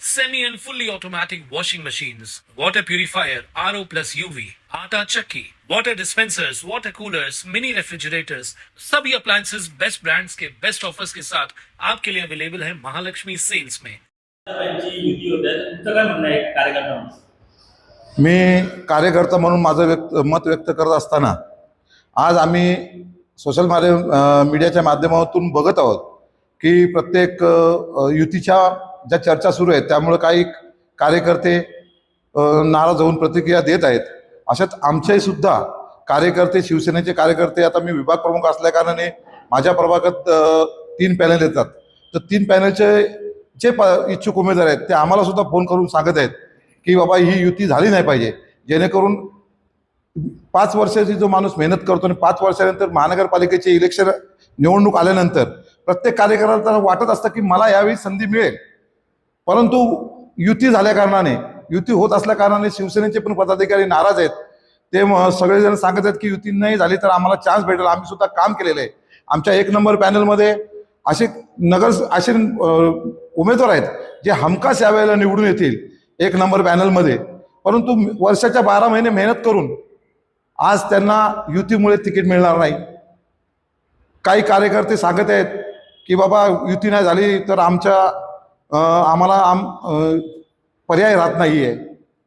semi and fully automatic washing machines, water purifier, RO plus UV, आटा चक्की, water dispensers, water coolers, mini refrigerators, सभी appliances best brands के best offers के साथ आपके लिए अवेलेबल है महालक्ष्मी सेल्स में मी कार्यकर्ता म्हणून माझं व्यक्त मत व्यक्त करत असताना आज आम्ही सोशल माध्यम मीडियाच्या माध्यमातून बघत आहोत की प्रत्येक युतीच्या ज्या चर्चा सुरू आहेत त्यामुळे काही कार्यकर्ते नाराज होऊन प्रतिक्रिया देत आहेत. अशात आमचे सुद्धा कार्यकर्ते शिवसेनेचे कार्यकर्ते आता मी विभाग प्रमुख असल्याकारणाने माझ्या प्रभागात तीन पॅनल येतात. तर तीन पॅनलचे जे प इच्छुक उमेदवार आहेत ते आम्हाला सुद्धा फोन करून सांगत आहेत की बाबा ही युती झाली नाही पाहिजे. जेणेकरून पाच वर्षाची जो माणूस मेहनत करतो आणि पाच वर्षानंतर महानगरपालिकेचे इलेक्शन निवडणूक आल्यानंतर प्रत्येक कार्यकर्त्याला वाटत असतं की मला यावेळी संधी मिळेल. परंतु युती झाल्या कारणाने युती होत असल्या कारणाने शिवसेनेचे पण पदाधिकारी नाराज आहेत. ते सगळेजण सांगत आहेत की युती नाही झाली तर आम्हाला चान्स भेटेल. आम्ही सुद्धा काम केलेलं आहे. आमच्या एक नंबर पॅनलमध्ये असे नगर असे उमेदवार आहेत जे हमखास यावेळेला निवडून येतील एक नंबर पॅनलमध्ये परंतु वर्षाच्या बारा महिने मेहनत करून आज त्यांना युतीमुळे तिकीट मिळणार नाही. काही कार्यकर्ते सांगत आहेत की बाबा युती नाही झाली तर आमच्या आम्हाला आम पर्याय राहत नाही आहे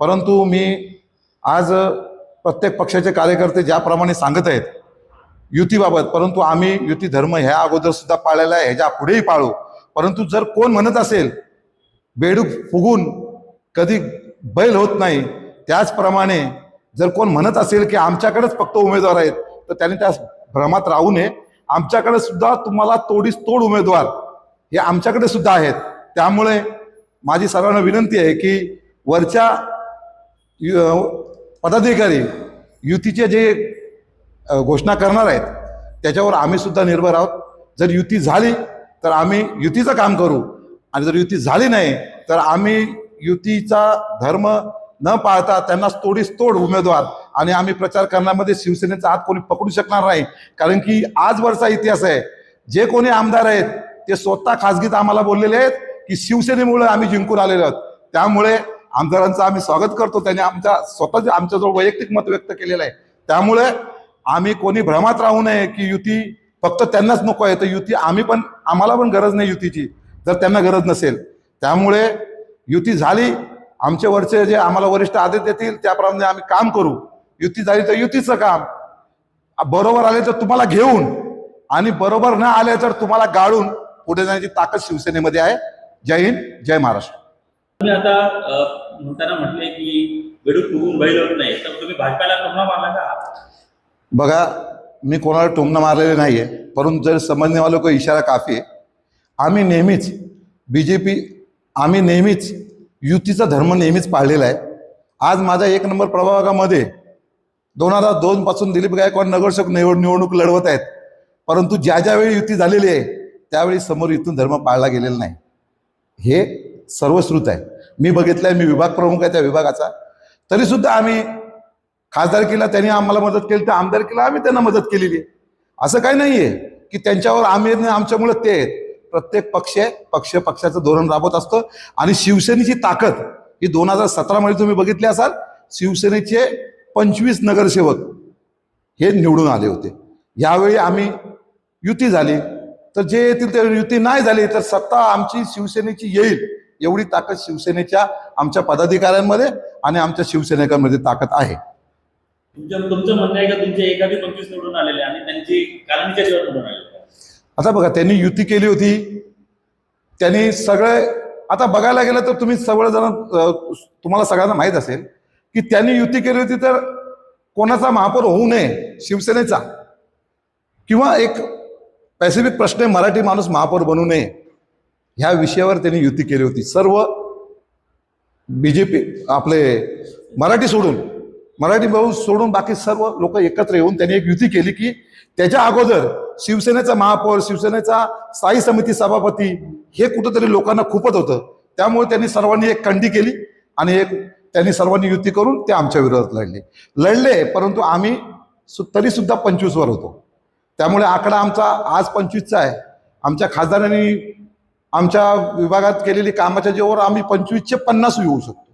परंतु मी आज प्रत्येक पक्षाचे कार्यकर्ते ज्याप्रमाणे सांगत आहेत युतीबाबत परंतु आम्ही युती धर्म ह्या अगोदर सुद्धा पाळलेला आहे ह्याच्या पुढेही पाळू. परंतु जर कोण म्हणत असेल बेडूक फुगून कधी बैल होत नाही त्याचप्रमाणे जर कोण म्हणत असेल की आमच्याकडेच फक्त उमेदवार आहेत तर त्याने त्या भ्रमात राहू नये. आमच्याकडे सुद्धा तुम्हाला तोडीस तोड उमेदवार हे आमच्याकडे सुद्धा आहेत. त्यामुळे माझी सर्वांना विनंती आहे की वरच्या यु- पदाधिकारी युतीचे जे घोषणा करणार आहेत त्याच्यावर आम्ही सुद्धा निर्भर आहोत. जर युती झाली तर आम्ही युतीचं काम करू. आणि जर युती झाली नाही तर आम्ही युतीचा धर्म न पाळता त्यांना तोडीस तोड उमेदवार आणि आम्ही प्रचार करण्यामध्ये शिवसेनेचा हात कोणी पकडू शकणार नाही. कारण की आजवरचा इतिहास आहे. जे कोणी आमदार आहेत ते स्वतः खासगीत आम्हाला बोललेले आहेत. की शिवसेनेमुळे आम्ही जिंकून आलेलो आहोत. त्यामुळे आमदारांचं आम्ही स्वागत करतो. त्यांनी आमच्या स्वतःच्या आमच्याजवळ वैयक्तिक मत व्यक्त केलेलं आहे. त्यामुळे आम्ही कोणी भ्रमात राहू नये की युती फक्त त्यांनाच नको आहे. तर युती आम्ही पण आम्हाला पण गरज नाही युतीची जर त्यांना गरज नसेल. त्यामुळे युती झाली आमचे वरचे जे आम्हाला वरिष्ठ आदेश देतील त्याप्रमाणे आम्ही काम करू. युती झाली तर युतीचं काम. बरोबर आले तर तुम्हाला घेऊन आणि बरोबर न आले तर तुम्हाला गाळून पुढे जाण्याची ताकद शिवसेनेमध्ये आहे. जय हिंद जय महाराष्ट्र. तुम्ही आता म्हणताना म्हटले की फुगून बैल होत नाही तर तुम्ही भाजपाला टोमणा मारला का? बघा मी कोणाला टोमणं मारलेले नाही आहे परंतु जर समजणे वालों को इशारा काफी आहे. आम्ही नेहमीच बी जे पी आम्ही नेहमीच युतीचा धर्म नेहमीच पाळलेला आहे. आज माझ्या एक नंबर प्रभागामध्ये दोन हजार दोन पासून दिलीप गायकवाड नगरसेवक निवड निवडणूक लढवत आहेत. परंतु ज्या ज्यावेळी युती झालेली आहे त्यावेळी समोर युतीतून धर्म पाळला गेलेला नाही. हे सर्वश्रुत आहे. मी बघितलं आहे मी विभाग प्रमुख आहे त्या विभागाचा. तरी सुद्धा आम्ही खासदारकीला त्यांनी आम्हाला मदत केली तर आमदारकीला आम्ही त्यांना मदत केलेली आहे. असं काही नाही आहे की त्यांच्यावर आम्ही आमच्यामुळं आमच्यामुळे ते आहेत. प्रत्येक पक्ष पक्ष पक्षाचं धोरण राबवत असतं. आणि शिवसेनेची ताकद ही दोन हजार सतरामध्ये तुम्ही बघितली असाल शिवसेनेचे पंचवीस नगरसेवक हे निवडून आले होते. यावेळी आम्ही युती झाली. तर जे येतील ते युती नाही झाली तर सत्ता आमची शिवसेनेची येईल. एवढी ताकद शिवसेनेच्या आमच्या पदाधिकाऱ्यांमध्ये आणि आमच्या शिवसैनिकांमध्ये ताकद आहे. तुमचं तुमचं म्हणणं आहे का तुमचे एखादी पंचवीस निवडून आलेले आणि त्यांची कालनीच्या जीवन निवडून आलेले? आता बघा त्यांनी युती केली होती. त्यांनी सगळे आता बघायला गेलं तर तुम्ही सगळेजण अं, तुम्हाला सगळ्यांना माहीत असेल की त्यांनी युती केली होती तर कोणाचा महापौर होऊ नये शिवसेनेचा. किंवा एक पॅसिफिक प्रश्न मराठी माणूस महापौर बनू नये. ह्या विषयावर त्यांनी युती केली होती. सर्व बी जे पी आपले मराठी सोडून मराठी भाऊ सोडून बाकी सर्व लोक एकत्र येऊन त्यांनी एक युती केली की त्याच्या अगोदर शिवसेनेचा महापौर शिवसेनेचा स्थायी समिती सभापती हे कुठंतरी लोकांना खूपच होतं. त्यामुळे त्यांनी सर्वांनी एक कंडी केली आणि एक त्यांनी सर्वांनी युती करून ते आमच्या विरोधात लढले. लढले परंतु आम्ही सु- तरी सुद्धा पंचवीसवर होतो. त्यामुळे आकडा आमचा आज पंचवीसचा आहे. आमच्या खासदारांनी आमच्या विभागात केलेली कामाच्या जेवर आम्ही पंचवीसचे पन्नास येऊ शकतो.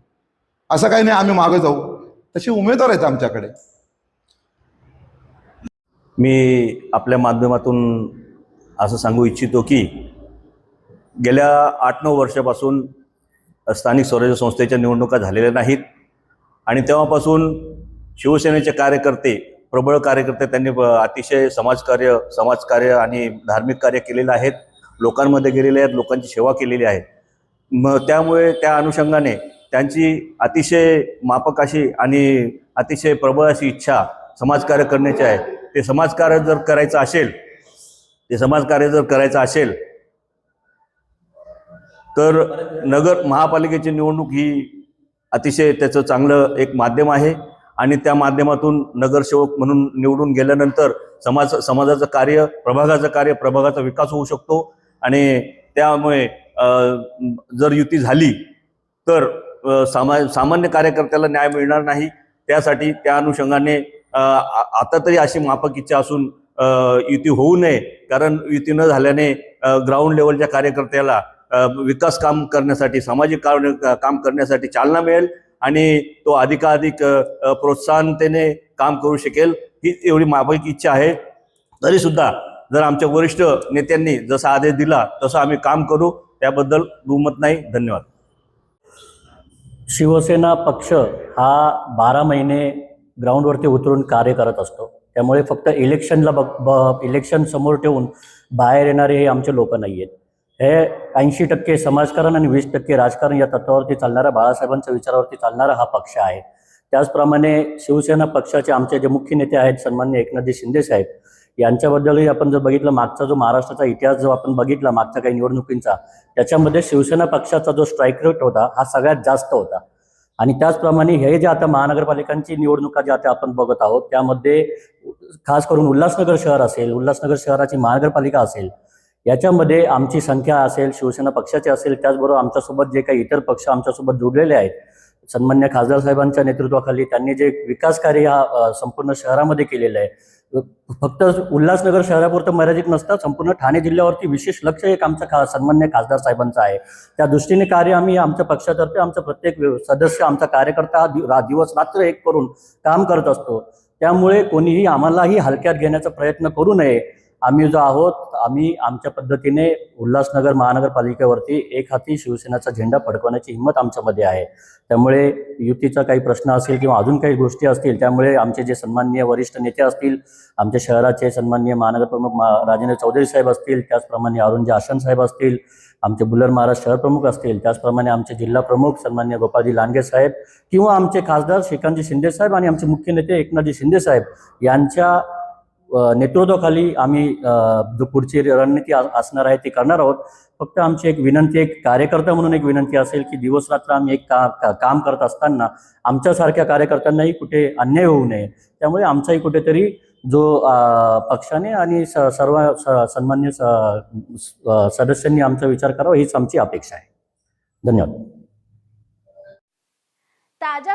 असं काही नाही आम्ही मागं जाऊ. तसे उमेदवार आहेत आमच्याकडे. मी आपल्या माध्यमातून असं सांगू इच्छितो की गेल्या आठ नऊ वर्षापासून स्थानिक स्वराज्य संस्थेच्या निवडणुका झालेल्या नाहीत आणि तेव्हापासून शिवसेनेचे कार्यकर्ते प्रबळ कार्यकर्ते त्यांनी अतिशय समाजकार्य समाजकार्य आणि धार्मिक कार्य केलेलं आहेत. लोकांमध्ये गेलेले आहेत लोकांची सेवा केलेली आहे. मग त्यामुळे त्या अनुषंगाने त्यांची अतिशय मापक अशी आणि अतिशय प्रबळ अशी इच्छा समाजकार्य करण्याची आहे. ते समाजकार्य जर करायचं असेल ते समाजकार्य जर करायचं असेल तर नगर महापालिकेची निवडणूक ही अतिशय त्याचं चांगलं एक माध्यम आहे. आणि त्या माध्यमातून नगरसेवक म्हणून निवडून गेल्यानंतर समाज समाजाचं कार्य प्रभागाचं कार्य प्रभागाचा विकास होऊ शकतो. आणि त्यामुळे जर युती झाली तर सामा सामान्य कार्यकर्त्याला न्याय मिळणार नाही. त्यासाठी त्या अनुषंगाने आ- आता तरी अशी माफक इच्छा असून युती होऊ नये. कारण युती न झाल्याने ग्राउंड लेवलच्या कार्यकर्त्याला विकास काम करण्यासाठी सामाजिक कार्य- काम करण्यासाठी चालना मिळेल. आणि तो अधिकाधिक प्रोत्साहनतेने काम करू शकेल ही एवढी माफक इच्छा आहे. तरीसुद्धा जर आमच्या वरिष्ठ नेत्यांनी जसा आदेश दिला तसं आम्ही काम करू. त्याबद्दल दुमत नाही. धन्यवाद. शिवसेना पक्ष हा बारा महिने ग्राउंडवरती उतरून कार्य करत असतो. त्यामुळे फक्त इलेक्शनला बघ ब इलेक्शन समोर ठेवून बाहेर येणारे हे आमचे लोक नाही आहेत हे ऐंशी टक्के समाजकारण आणि वीस टक्के राजकारण या तत्वावरती चालणारा बाळासाहेबांच्या विचारावरती चालणारा हा पक्ष आहे. त्याचप्रमाणे शिवसेना पक्षाचे आमचे जे मुख्य नेते आहेत सन्मान्य एकनाथजी शिंदे साहेब यांच्याबद्दलही आपण जर बघितलं मागचा जो महाराष्ट्राचा इतिहास जो आपण बघितला मागच्या काही निवडणुकींचा त्याच्यामध्ये शिवसेना पक्षाचा जो स्ट्राईक रेट होता हा सगळ्यात जास्त होता. आणि त्याचप्रमाणे हे जे आता महानगरपालिकांची निवडणुका ज्या आता आपण बघत आहोत त्यामध्ये खास करून उल्हासनगर शहर असेल उल्हासनगर शहराची महानगरपालिका असेल याच्यामध्ये आमची संख्या असेल शिवसेना पक्षाची असेल त्याचबरोबर आमच्यासोबत जे काही इतर पक्ष आमच्यासोबत जोडलेले आहेत सन्मान्य खासदार साहेबांच्या नेतृत्वाखाली त्यांनी जे विकास कार्य हा संपूर्ण शहरामध्ये केलेलं आहे. फक्त उल्हासनगर शहरापुरतं मर्यादित नसतं संपूर्ण ठाणे जिल्ह्यावरती विशेष लक्ष एक आमचं खा सन्मान्य खासदार साहेबांचं आहे. त्या दृष्टीने कार्य आम्ही आमच्या पक्षातर्फे आमचा प्रत्येक सदस्य आमचा कार्यकर्ता हा दिवस रात्र एक करून काम करत असतो. त्यामुळे कोणीही आम्हालाही हलक्यात घेण्याचा प्रयत्न करू नये. आम्ही जो आहोत आम्ही आमच्या पद्धतीने उल्हासनगर महानगरपालिकेवरती एक हाती शिवसेनेचा झेंडा फडकवण्याची हिंमत आमच्यामध्ये आहे. त्यामुळे युतीचा काही प्रश्न असेल किंवा अजून काही गोष्टी असतील त्यामुळे आमचे जे सन्माननीय वरिष्ठ नेते असतील आमच्या शहराचे सन्माननीय महानगरप्रमुख मा राजेंद्र चौधरी साहेब असतील त्याचप्रमाणे अरुणजी आशन साहेब असतील आमचे बुलर महाराज शहर प्रमुख असतील त्याचप्रमाणे आमचे जिल्हा प्रमुख सन्मान्य गोपालजी लांडगे साहेब किंवा आमचे खासदार श्रीकांतजी शिंदे साहेब आणि आमचे मुख्य नेते एकनाथजी शिंदे साहेब यांच्या नेतृत्वाखाली आम्ही जो पुढची रणनीती असणार आहे ती करणार आहोत. फक्त आमची एक विनंती एक कार्यकर्ता म्हणून एक विनंती असेल की दिवस रात्र आम्ही एक का, का- काम करत असताना आमच्यासारख्या कार्यकर्त्यांनाही कुठे अन्याय होऊ नये. त्यामुळे आमचाही कुठेतरी जो पक्षाने आणि स- सर्व सन्मान्य स- सदस्यांनी आमचा विचार करावा हीच आमची अपेक्षा आहे. धन्यवाद. ताज्या